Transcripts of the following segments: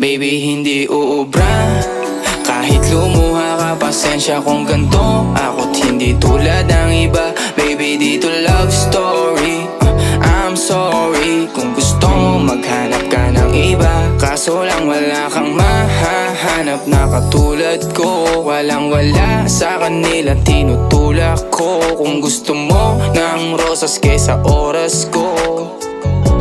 Baby, hindi uubra. Kahit lumuha ka, pasensya kung ganto. Ako't hindi tulad ng iba. Baby, dito love story. I'm sorry Kung gusto mo maghanap ka ng iba. Kaso lang wala kang mahahanap. Na katulad ko Walang wala sa kanila. Tinutulak ko Kung gusto mo ng rosas kesa oras ko.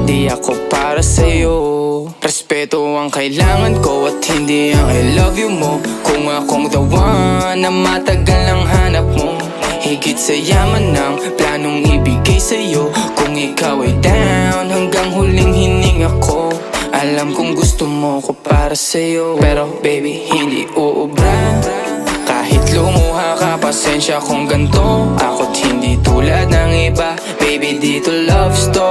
Di ako para sa'yo Respeto ang kailangan ko At hindi ang I love you mo. Kung akong the one Na matagal ang hanap mo Higit sa yaman ng planong ibigay sa'yo. Kung ikaw ay down Hanggang huling hininga ko Alam kong gusto mo ko para sa'yo. Pero baby hindi uubra kahit lumuha ka, pasensya kung ganto Ako't hindi tulad ng iba. Baby, dito love story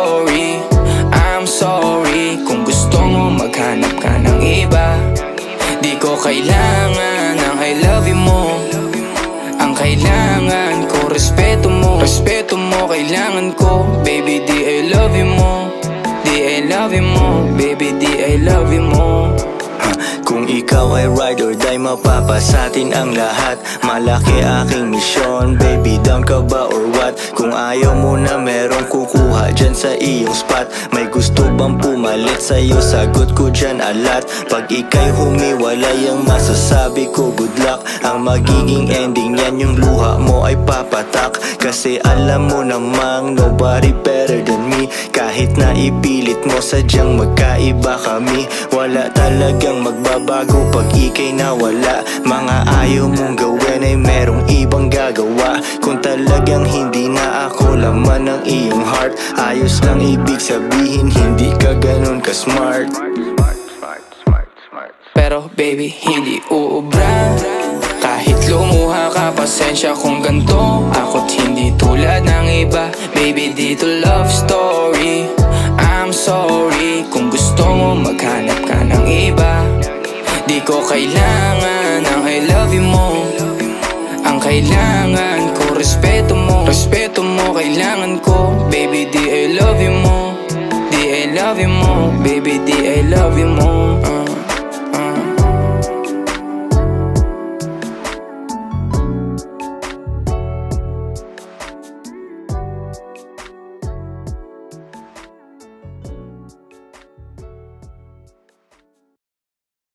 kailangan ng I love you mo. Ang kailangan ko, respeto mo Respeto mo, kailangan ko. Baby, di I love you mo Di I love you mo. Baby, di I love you mo. Kung ikaw ay ride or die mapapasatin ang lahat. Malaki aking misyon Baby down ka ba or what? Kung ayaw mo na kukuha dyan sa iyong spot. May gusto bang pumalit sa'yo? Sagot ko dyan alat. Pag ikay humiwalay ang masasabi ko good luck. Ang magiging ending yan yung luha mo ay papatak. Kasi alam mo namang nobody better than me. Kahit na ipilit mo sadyang magkaiba kami. Wala talagang magbabago pag ikay nawala. Mga ayaw mong gawin ay merong ibang gagawa. Kung talagang hindi na laman ng iyong heart. Ayos lang ibig sabihin hindi ka ganun ka smart Pero baby, hindi uubra. Kahit lumuha ka, pasensya kung ganto. Ako't hindi tulad ng iba. Baby, dito love story. I'm sorry Kung gusto mo maghanap ka ng iba. Di ko kailangan ng I love you mo Ang kailangan respeto mo Respeto mo, kailangan ko. Baby, di I love you mo. Di I love you mo. Baby, di I love you mo.